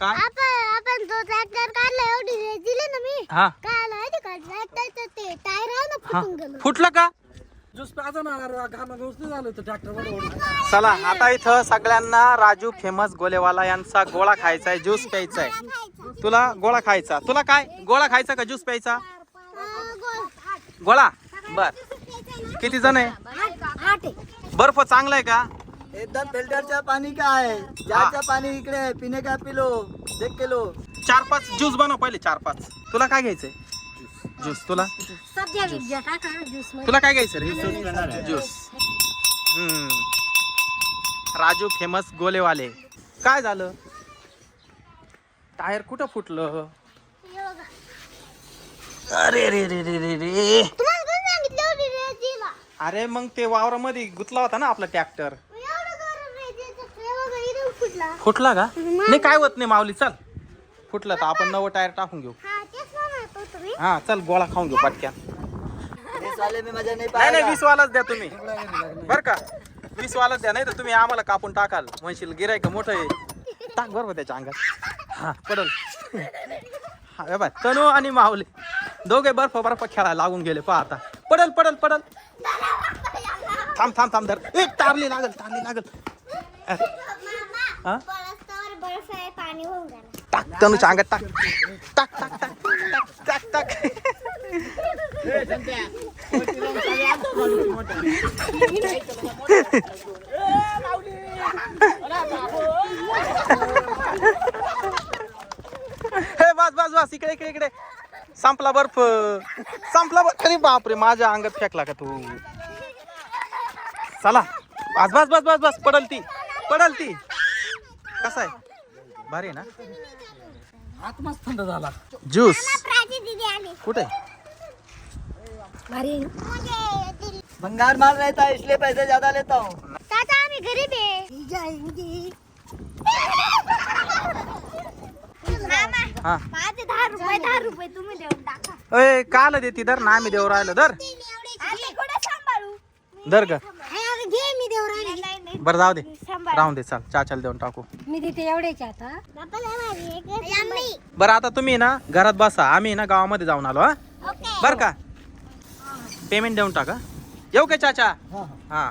काय? आपण आपण तो ट्रॅक्टर काढला एवढी रेस दिली ना मी हा. काय आलं माहिती का? ट्रॅक्टरचं ते टायर आहे ना हा. फुटून गेलं. फुटलं का? ज्यूस ना झालं होतं ट्रॅक्टर चला आता इथं सगळ्यांना राजू फेमस गोलेवाला यांचा गोळा खायचा आहे ज्यूस प्यायचा आहे तुला गोळा खायचा? तुला काय? गोळा खायचा का ज्यूस प्यायचा? गोळा? बर. किती जण आहे? आठ. आहे. बर्फ चांगला आहे का? एकदम फिल्टरचा पाणी का आहे जायचं पाणी इकडे आहे. पिणे का पिलो? एक किलो. चार पाच ज्यूस बनव पहिले चार पाच. तुला काय घ्यायचंय? ज्यूस. तुला? टाका ज्यूस तुला काय घ्यायचं रे? ज्यूस. हम्म. राजू फेमस गोलेवाले. काय झालं? टायर कुठं फुटलं? अरे रे रे रे रे रे. तुम्हाला कोण सांगितलं अरे मग ते वावरामध्ये गुतला होता ना आपला ट्रॅक्टर एवढं गरम रेस देतो हे बघा इथं फुटला. फुटला का? नाही काय होत नाही माऊली चल. फुटलं तर आपण नवं टायर टाकून घेऊ. हा तेच म्हणत होतो मी हा चल गोळा खाऊन घेऊ पटक्यान. वाले में मजा नहीं नाही नाही वीस वालाच द्या तुम्ही. बर का? वीस वालाच द्या नाही तर तुम्ही आम्हाला कापून टाकाल. म्हणशील गिरायक मोठं आहे. टाक बरोबर त्याच्या अंगात. हा पडल. हा बाय तनू आणि माऊली. दोघे बर्फ बर्फ खेळायला लागून गेले पहा आता. पडल पडल पडल. थांब थांब थांब धर. ए तारली लागल तारली लागल. हा? परस्तावर बर्फ आहे पाणी होऊन गेलं टाक अंगात टाक टाक टाक टाक टाक टाक टाक. हे बस बस बस इकडे इकडे इकडे. संपला बर्फ. संपला बर्फ. अरे बापरे माझ्या अंगात फेकला का तू? चला. बस बस बस बस बस पडल ती. पडल ती. कसा आहे? भारी आहे ना? हात मस्त थंड झाला. ज्यूस? प्राची दीदी आली कुठे? भारी भंगार माल रहता है इसलिए पैसे ज्यादा लेता हूँ. ताता आम्ही गरीब आहे. मामा हा. अय काल देती? धर ना आम्ही देऊ राहिलो. धर. आम्ही कुठे सांभाळू. धर ग. हे बरं जाऊ दे. राहून दे चाल. चाचाला देऊन टाकू. मी तिथे एवढेच आता. भारी बरं आता तुम्ही ना घरात बसा. आम्ही ना गावामध्ये जाऊन आलो हा. ओके. बरं का? पेमेंट देऊन टाका. येऊ का चाचा? हा.